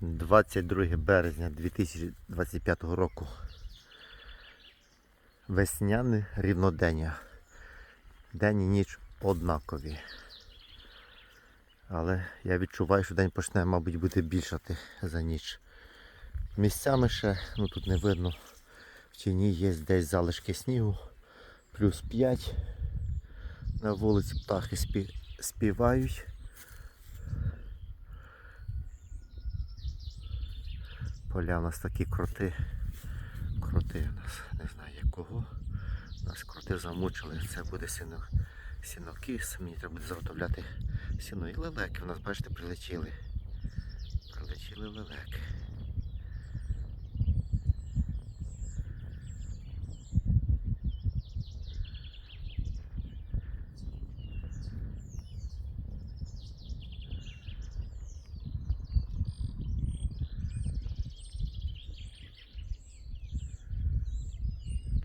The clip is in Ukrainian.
22 березня 2025 року. Весняне рівнодення. День і ніч однакові. Але я відчуваю, що день почне, мабуть, бути більшати за ніч. Місцями ще, ну тут не видно, в тіні є десь залишки снігу, плюс 5. На вулиці птахи спі... співають. Поля у нас такі кроти. Кроти у нас, не знаю якого. Нас кроти замучили. Це буде сіно, сінокіс. Мені треба буде заготовляти сіно. І лелеки у нас, бачите, прилетіли. Прилетіли лелеки.